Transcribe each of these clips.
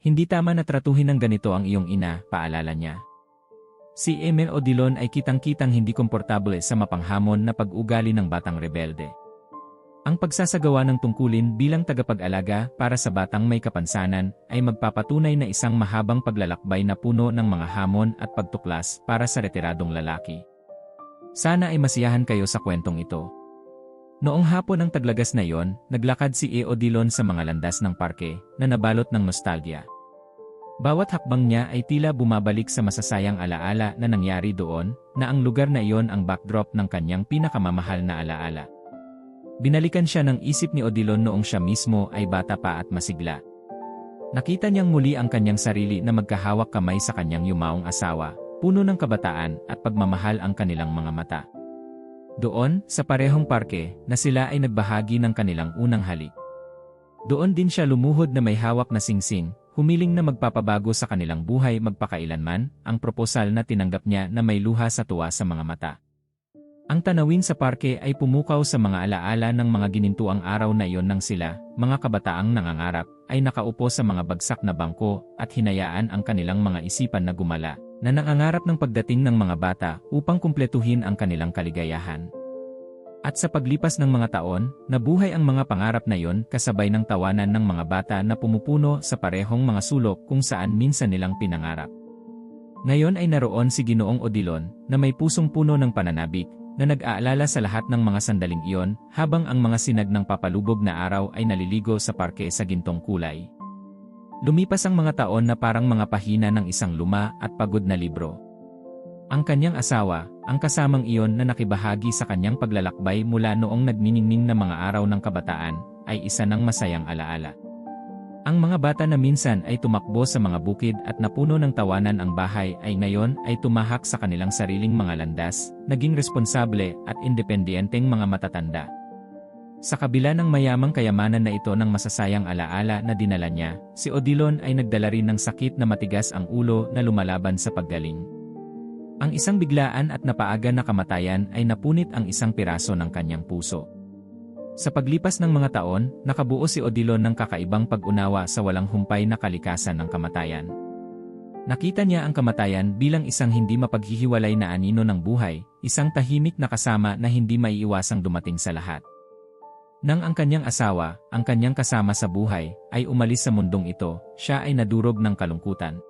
Hindi tama na tratuhin ng ganito ang iyong ina, paalala niya. Si Emil Odilon ay kitang-kitang hindi komportable sa mapanghamon na pag-ugali ng batang rebelde. Ang pagsasagawa ng tungkulin bilang tagapag-alaga para sa batang may kapansanan ay magpapatunay na isang mahabang paglalakbay na puno ng mga hamon at pagtuklas para sa retiradong lalaki. Sana ay masiyahan kayo sa kwentong ito. Noong hapon ng taglagas na yon, naglakad si E. Odilon sa mga landas ng parke na nabalot ng nostalgia. Bawat hakbang niya ay tila bumabalik sa masasayang alaala na nangyari doon, na ang lugar na iyon ang backdrop ng kanyang pinakamamahal na alaala. Binalikan siya ng isip ni Odilon noong siya mismo ay bata pa at masigla. Nakita niyang muli ang kanyang sarili na magkahawak kamay sa kanyang yumaong asawa, puno ng kabataan at pagmamahal ang kanilang mga mata. Doon, sa parehong parke, na sila ay nagbahagi ng kanilang unang halik. Doon din siya lumuhod na may hawak na singsing, humiling na magpapabago sa kanilang buhay magpakailanman, ang proposal na tinanggap niya na may luha sa tuwa sa mga mata. Ang tanawin sa parke ay pumukaw sa mga alaala ng mga ginintuang araw na iyon nang sila, mga kabataang nangangarap, ay nakaupo sa mga bagsak na bangko at hinayaan ang kanilang mga isipan na gumala, na nangangarap ng pagdating ng mga bata upang kumpletuhin ang kanilang kaligayahan. At sa paglipas ng mga taon, nabuhay ang mga pangarap na iyon kasabay ng tawanan ng mga bata na pumupuno sa parehong mga sulok kung saan minsan nilang pinangarap. Ngayon ay naroon si Ginoong Odilon na may pusong puno ng pananabik, na nag-aalala sa lahat ng mga sandaling iyon habang ang mga sinag ng papalubog na araw ay naliligo sa parke sa gintong kulay. Lumipas ang mga taon na parang mga pahina ng isang luma at pagod na libro. Ang kanyang asawa, ang kasamang iyon na nakibahagi sa kanyang paglalakbay mula noong nagniningning na mga araw ng kabataan, ay isa ng masayang alaala. Ang mga bata na minsan ay tumakbo sa mga bukid at napuno ng tawanan ang bahay ay ngayon ay tumahak sa kanilang sariling mga landas, naging responsable at independenteng mga matatanda. Sa kabila ng mayamang kayamanan na ito ng masasayang alaala na dinala niya, si Odilon ay nagdala rin ng sakit na matigas ang ulo na lumalaban sa paggaling. Ang isang biglaan at napaaga na kamatayan ay napunit ang isang piraso ng kanyang puso. Sa paglipas ng mga taon, nakabuo si Odilon ng kakaibang pag-unawa sa walang humpay na kalikasan ng kamatayan. Nakita niya ang kamatayan bilang isang hindi mapaghihiwalay na anino ng buhay, isang tahimik na kasama na hindi maiiwasang dumating sa lahat. Nang ang kanyang asawa, ang kanyang kasama sa buhay, ay umalis sa mundong ito, siya ay nadurog ng kalungkutan.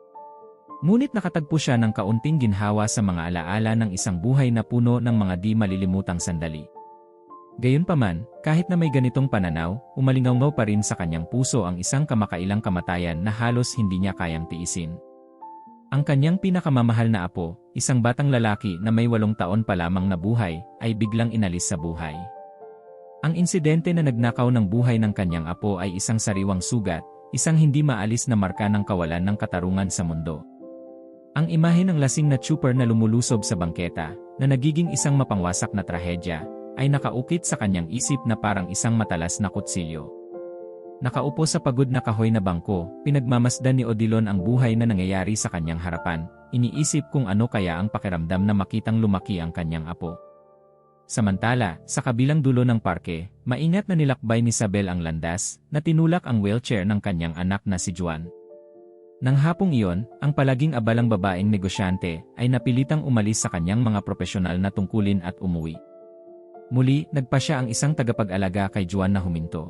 Ngunit nakatagpo siya ng kaunting ginhawa sa mga alaala ng isang buhay na puno ng mga di malilimutang sandali. Gayunpaman, kahit na may ganitong pananaw, umalingaw pa rin sa kanyang puso ang isang kamakailang kamatayan na halos hindi niya kayang tiisin. Ang kanyang pinakamamahal na apo, isang batang lalaki na may walong taon pa lamang na buhay, ay biglang inalis sa buhay. Ang insidente na nagnakaw ng buhay ng kanyang apo ay isang sariwang sugat, isang hindi maalis na marka ng kawalan ng katarungan sa mundo. Ang imahe ng lasing na trooper na lumulusob sa bangketa, na nagiging isang mapangwasak na trahedya, ay nakaukit sa kanyang isip na parang isang matalas na kutsilyo. Nakaupo sa pagod na kahoy na bangko, pinagmamasdan ni Odilon ang buhay na nangyayari sa kanyang harapan, iniisip kung ano kaya ang pakiramdam na makitang lumaki ang kanyang apo. Samantala, sa kabilang dulo ng parke, maingat na nilakbay ni Isabel ang landas, na tinulak ang wheelchair ng kanyang anak na si Juan. Nang hapong iyon, ang palaging abalang babaeng negosyante ay napilitang umalis sa kanyang mga profesional na tungkulin at umuwi. Muli, nagpa siya ang isang tagapag-alaga kay Juan na huminto.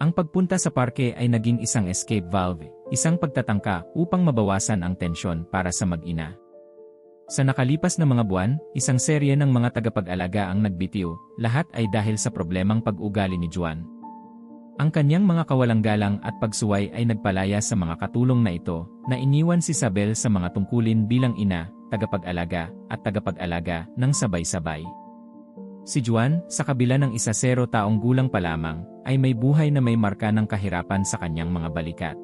Ang pagpunta sa parke ay naging isang escape valve, isang pagtatangka upang mabawasan ang tensyon para sa mag-ina. Sa nakalipas na mga buwan, isang serye ng mga tagapag-alaga ang nagbitiw, lahat ay dahil sa problemang pag-ugali ni Juan. Ang kanyang mga kawalang-galang at pagsuway ay nagpalaya sa mga katulong na ito, na iniwan si Isabel sa mga tungkulin bilang ina, tagapag-alaga, at tagapag-alaga ng sabay-sabay. Si Juan, sa kabila ng isa sero taong gulang pa lamang, ay may buhay na may marka ng kahirapan sa kanyang mga balikat.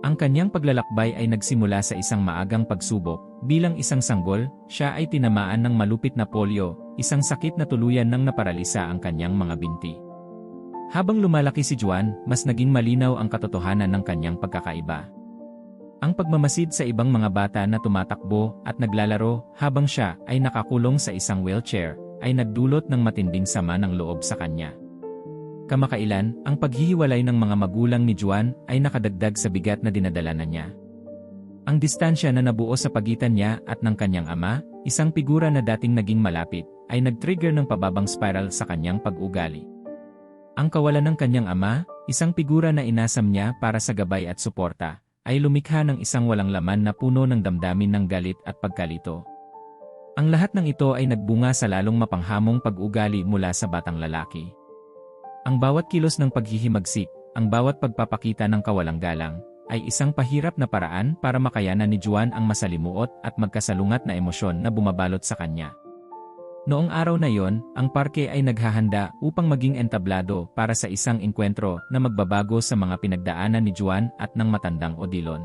Ang kanyang paglalakbay ay nagsimula sa isang maagang pagsubok. Bilang isang sanggol, siya ay tinamaan ng malupit na polio, isang sakit na tuluyan nang naparalisa ang kanyang mga binti. Habang lumalaki si Juan, mas naging malinaw ang katotohanan ng kanyang pagkakaiba. Ang pagmamasid sa ibang mga bata na tumatakbo at naglalaro habang siya ay nakakulong sa isang wheelchair ay nagdulot ng matinding sama ng loob sa kanya. Kamakailan, ang paghihiwalay ng mga magulang ni Juan ay nakadagdag sa bigat na dinadala na niya. Ang distansya na nabuo sa pagitan niya at ng kanyang ama, isang figura na dating naging malapit, ay nag-trigger ng pababang spiral sa kanyang pag-ugali. Ang kawalan ng kanyang ama, isang figura na inasam niya para sa gabay at suporta, ay lumikha ng isang walang laman na puno ng damdamin ng galit at pagkalito. Ang lahat ng ito ay nagbunga sa lalong mapanghamong pag-ugali mula sa batang lalaki. Ang bawat kilos ng paghihimagsik, ang bawat pagpapakita ng kawalang galang, ay isang pahirap na paraan para makayanan ni Juan ang masalimuot at magkasalungat na emosyon na bumabalot sa kanya. Noong araw na yon, ang parke ay naghahanda upang maging entablado para sa isang enkwentro na magbabago sa mga pinagdaanan ni Juan at ng matandang Odilon.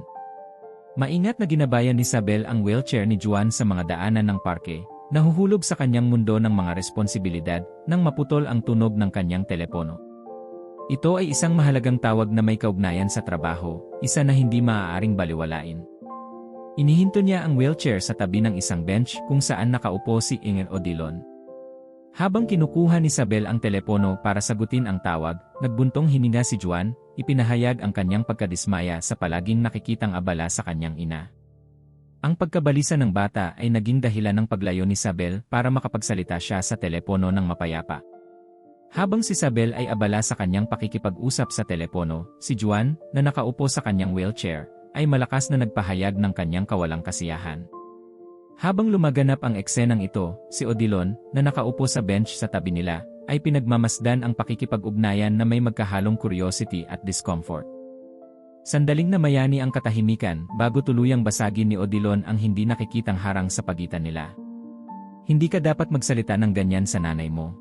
Maingat na ginabayan ni Isabel ang wheelchair ni Juan sa mga daanan ng parke, Nahuhulog sa kanyang mundo ng mga responsibilidad nang maputol ang tunog ng kanyang telepono. Ito ay isang mahalagang tawag na may kaugnayan sa trabaho, isa na hindi maaaring baliwalain. Inihinto niya ang wheelchair sa tabi ng isang bench kung saan nakaupo si Inger Odilon. Habang kinukuha ni Isabel ang telepono para sagutin ang tawag, nagbuntong hininga si Juan, ipinahayag ang kanyang pagkadismaya sa palaging nakikitang abala sa kanyang ina. Ang pagkabalisa ng bata ay naging dahilan ng paglayo ni Isabel para makapagsalita siya sa telepono ng mapayapa. Habang si Isabel ay abala sa kanyang pakikipag-usap sa telepono, si Juan, na nakaupo sa kanyang wheelchair, ay malakas na nagpahayag ng kanyang kawalang kasiyahan. Habang lumaganap ang eksenang ito, si Odilon, na nakaupo sa bench sa tabi nila, ay pinagmamasdan ang pakikipag-ugnayan na may magkahalong curiosity at discomfort. Sandaling na mayani ang katahimikan bago tuluyang basagin ni Odilon ang hindi nakikitang harang sa pagitan nila. Hindi ka dapat magsalita ng ganyan sa nanay mo.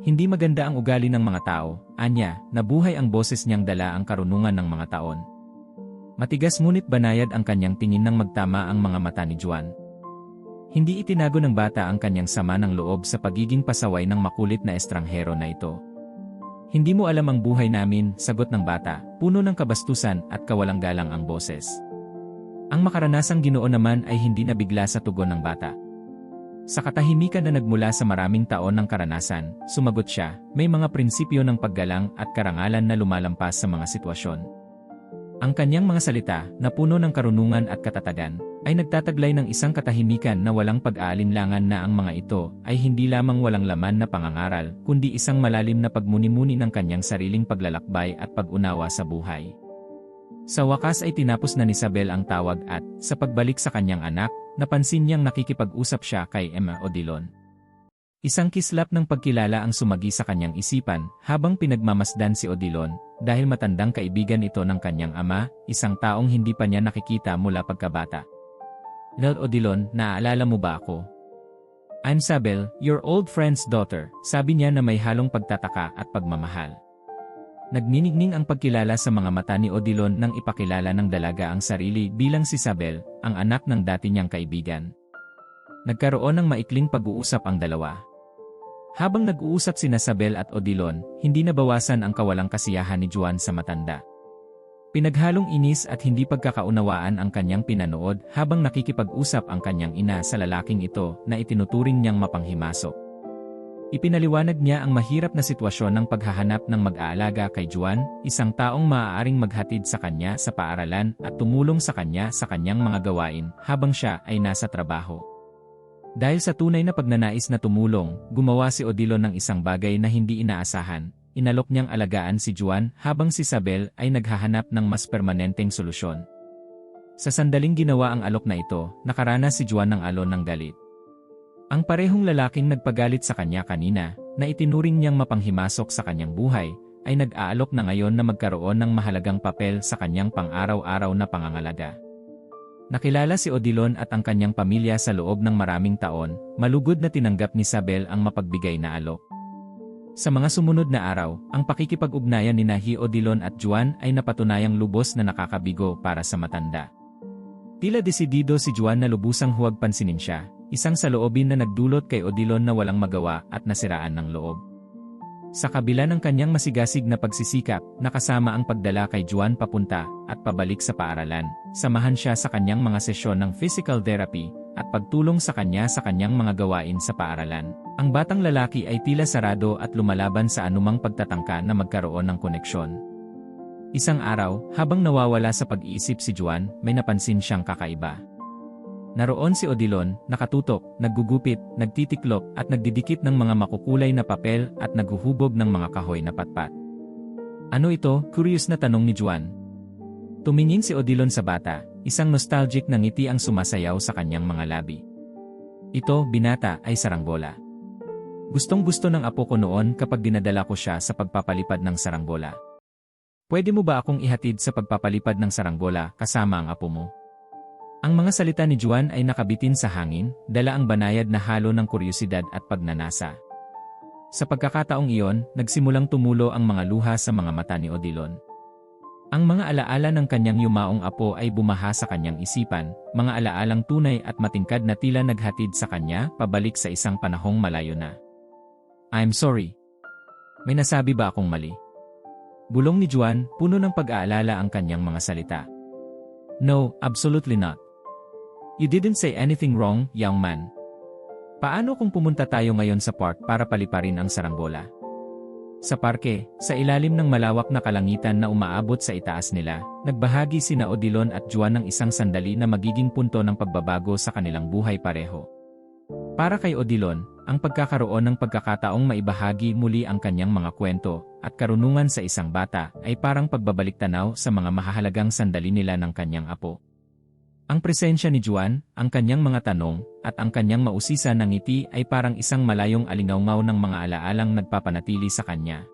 Hindi maganda ang ugali ng mga tao, anya, nabuhay ang boses niyang dala ang karunungan ng mga taon. Matigas ngunit banayad ang kanyang tingin nang magtama ang mga mata ni Juan. Hindi itinago ng bata ang kanyang sama ng loob sa pagiging pasaway ng makulit na estranghero na ito. Hindi mo alam ang buhay namin, sagot ng bata, puno ng kabastusan at kawalang galang ang boses. Ang makaranasang ginoo naman ay hindi nabigla sa tugon ng bata. Sa katahimikan na nagmula sa maraming taon ng karanasan, sumagot siya, may mga prinsipyo ng paggalang at karangalan na lumalampas sa mga sitwasyon. Ang kanyang mga salita, na puno ng karunungan at katatagan, ay nagtataglay ng isang katahimikan na walang pag-aalinlangan na ang mga ito ay hindi lamang walang laman na pangangaral, kundi isang malalim na pagmuni-muni ng kanyang sariling paglalakbay at pag-unawa sa buhay. Sa wakas ay tinapos na ni Isabel ang tawag at, sa pagbalik sa kanyang anak, napansin niyang nakikipag-usap siya kay Emma Odilon. Isang kislap ng pagkilala ang sumagi sa kanyang isipan habang pinagmamasdan si Odilon dahil matandang kaibigan ito ng kanyang ama, isang taong hindi pa niya nakikita mula pagkabata. Nel Odilon, naaalala mo ba ako? I'm Sabel, your old friend's daughter, sabi niya na may halong pagtataka at pagmamahal. Nagninigning ang pagkilala sa mga mata ni Odilon nang ipakilala ng dalaga ang sarili bilang si Sabel, ang anak ng dati niyang kaibigan. Nagkaroon ng maikling pag-uusap ang dalawa. Habang nag-uusap sina Sabel at Odilon, hindi nabawasan ang kawalang kasiyahan ni Juan sa matanda. Pinaghalong inis at hindi pagkakaunawaan ang kanyang pinanood habang nakikipag-usap ang kanyang ina sa lalaking ito na itinuturing niyang mapanghimasok. Ipinaliwanag niya ang mahirap na sitwasyon ng paghahanap ng mag-aalaga kay Juan, isang taong maaaring maghatid sa kanya sa paaralan at tumulong sa kanya sa kanyang mga gawain habang siya ay nasa trabaho. Dahil sa tunay na pagnanais na tumulong, gumawa si Odilo ng isang bagay na hindi inaasahan, inalok niyang alagaan si Juan habang si Isabel ay naghahanap ng mas permanenteng solusyon. Sa sandaling ginawa ang alok na ito, nakaranas si Juan ng alon ng galit. Ang parehong lalaking nagpagalit sa kanya kanina, na itinuring niyang mapanghimasok sa kanyang buhay, ay nag-aalok na ngayon na magkaroon ng mahalagang papel sa kanyang pang-araw-araw na pangangalaga. Nakilala si Odilon at ang kanyang pamilya sa loob ng maraming taon, malugod na tinanggap ni Isabel ang mapagbigay na alok. Sa mga sumunod na araw, ang pakikipag-ugnayan ni Nahi Odilon at Juan ay napatunayang lubos na nakakabigo para sa matanda. Tila desidido si Juan na lubusang huwag pansinin siya, isang saloobin na nagdulot kay Odilon na walang magawa at nasiraan ng loob. Sa kabila ng kanyang masigasig na pagsisikap, nakasama ang pagdala kay Juan papunta at pabalik sa paaralan, samahan siya sa kanyang mga sesyon ng physical therapy at pagtulong sa kanya sa kanyang mga gawain sa paaralan. Ang batang lalaki ay tila sarado at lumalaban sa anumang pagtatangka na magkaroon ng koneksyon. Isang araw, habang nawawala sa pag-iisip si Juan, may napansin siyang kakaiba. Naroon si Odilon, nakatutok, naggugupit, nagtitiklop at nagdidikit ng mga makukulay na papel at naghuhubog ng mga kahoy na patpat. Ano ito? Curious na tanong ni Juan. Tumingin si Odilon sa bata, isang nostalgic na ngiti ang sumasayaw sa kanyang mga labi. Ito, binata, ay saranggola. Gustong gusto ng apo ko noon kapag dinadala ko siya sa pagpapalipad ng saranggola. Pwede mo ba akong ihatid sa pagpapalipad ng saranggola kasama ang apo mo? Ang mga salita ni Juan ay nakabitin sa hangin, dala ang banayad na halo ng kuryosidad at pagnanasa. Sa pagkakataong iyon, nagsimulang tumulo ang mga luha sa mga mata ni Odilon. Ang mga alaala ng kanyang yumaong apo ay bumaha sa kanyang isipan, mga alaalang tunay at matingkad na tila naghatid sa kanya pabalik sa isang panahong malayo na. I'm sorry. May nasabi ba akong mali? Bulong ni Juan, puno ng pag-aalala ang kanyang mga salita. No, absolutely not. You didn't say anything wrong, young man. Paano kung pumunta tayo ngayon sa park para paliparin ang saranggola? Sa parke, sa ilalim ng malawak na kalangitan na umaabot sa itaas nila, nagbahagi sina Odilon at Juan ng isang sandali na magiging punto ng pagbabago sa kanilang buhay pareho. Para kay Odilon, ang pagkakaroon ng pagkakataong maibahagi muli ang kanyang mga kwento at karunungan sa isang bata ay parang pagbabalik tanaw sa mga mahahalagang sandali nila ng kanyang apo. Ang presensya ni Juan, ang kanyang mga tanong, at ang kanyang mausisa ng ngiti ay parang isang malayong alingawngaw ng mga alaalang nagpapanatili sa kanya.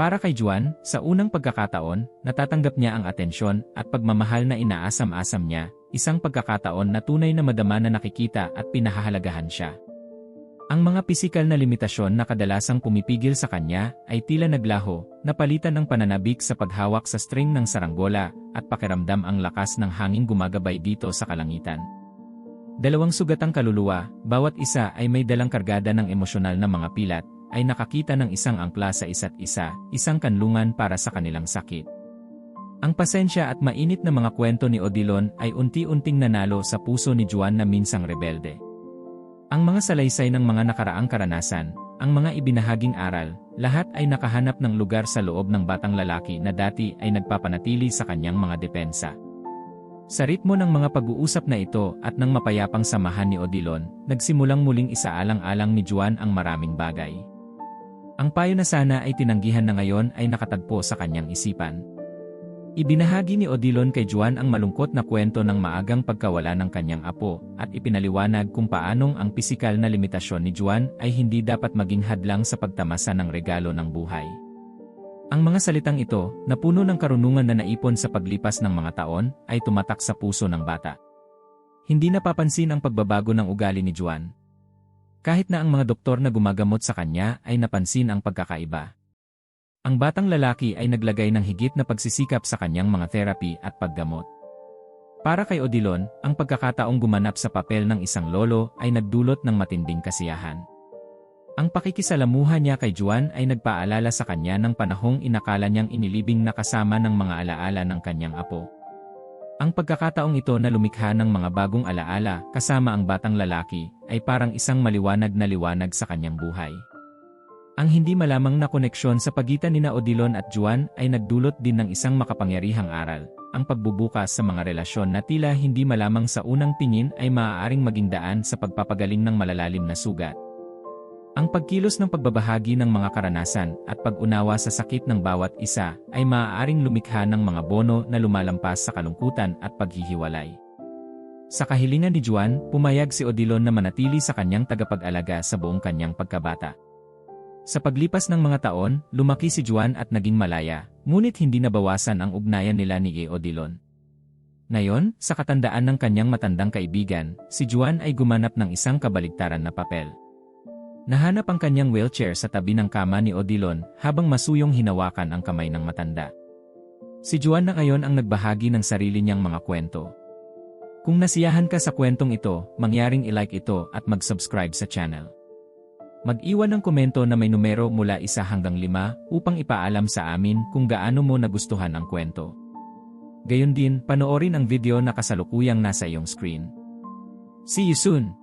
Para kay Juan, sa unang pagkakataon, natatanggap niya ang atensyon at pagmamahal na inaasam-asam niya, isang pagkakataon na tunay na madama na nakikita at pinahahalagahan siya. Ang mga pisikal na limitasyon na kadalasang pumipigil sa kanya ay tila naglaho, napalitan ng pananabik sa paghawak sa string ng saranggola at pakiramdam ang lakas ng hangin gumagabay dito sa kalangitan. Dalawang sugatang kaluluwa, bawat isa ay may dalang kargada ng emosyonal na mga pilat, ay nakakita ng isang angkla sa isa't isa, isang kanlungan para sa kanilang sakit. Ang pasensya at mainit na mga kwento ni Odilon ay unti-unting nanalo sa puso ni Juan na minsang rebelde. Ang mga salaysay ng mga nakaraang karanasan, ang mga ibinahaging aral, lahat ay nakahanap ng lugar sa loob ng batang lalaki na dati ay nagpapanatili sa kanyang mga depensa. Sa ritmo ng mga pag-uusap na ito at ng mapayapang samahan ni Odilon, nagsimulang muling isaalang-alang ni Juan ang maraming bagay. Ang payo na sana ay tinanggihan na ngayon ay nakatagpo sa kanyang isipan. Ibinahagi ni Odilon kay Juan ang malungkot na kwento ng maagang pagkawala ng kanyang apo at ipinaliwanag kung paanong ang pisikal na limitasyon ni Juan ay hindi dapat maging hadlang sa pagtamasa ng regalo ng buhay. Ang mga salitang ito, na puno ng karunungan na naipon sa paglipas ng mga taon, ay tumatak sa puso ng bata. Hindi napapansin ang pagbabago ng ugali ni Juan. Kahit na ang mga doktor na gumagamot sa kanya ay napansin ang pagkakaiba. Ang batang lalaki ay naglagay ng higit na pagsisikap sa kanyang mga therapy at paggamot. Para kay Odilon, ang pagkakataong gumanap sa papel ng isang lolo ay nagdulot ng matinding kasiyahan. Ang pakikisalamuha niya kay Juan ay nagpaalala sa kanya ng panahong inakala niyang inilibing na kasama ng mga alaala ng kanyang apo. Ang pagkakataong ito na lumikha ng mga bagong alaala kasama ang batang lalaki ay parang isang maliwanag na liwanag sa kanyang buhay. Ang hindi malamang na koneksyon sa pagitan ni Odilon at Juan ay nagdulot din ng isang makapangyarihang aral, ang pagbubukas sa mga relasyon na tila hindi malamang sa unang tingin ay maaaring maging daan sa pagpapagaling ng malalalim na sugat. Ang pagkilos ng pagbabahagi ng mga karanasan at pag-unawa sa sakit ng bawat isa ay maaaring lumikha ng mga bono na lumalampas sa kalungkutan at paghihiwalay. Sa kahilingan ni Juan, pumayag si Odilon na manatili sa kanyang tagapag-alaga sa buong kanyang pagkabata. Sa paglipas ng mga taon, lumaki si Juan at naging malaya, ngunit hindi nabawasan ang ugnayan nila ni E. Odilon. Ngayon, sa katandaan ng kanyang matandang kaibigan, si Juan ay gumanap ng isang kabaligtaran na papel. Nahanap ang kanyang wheelchair sa tabi ng kama ni Odilon habang masuyong hinawakan ang kamay ng matanda. Si Juan na ngayon ang nagbahagi ng sarili niyang mga kwento. Kung nasiyahan ka sa kwentong ito, mangyaring ilike ito at mag-subscribe sa channel. Mag-iwan ng komento na may numero mula isa hanggang lima upang ipaalam sa amin kung gaano mo nagustuhan ang kwento. Gayon din, panoorin ang video na kasalukuyang nasa iyong screen. See you soon!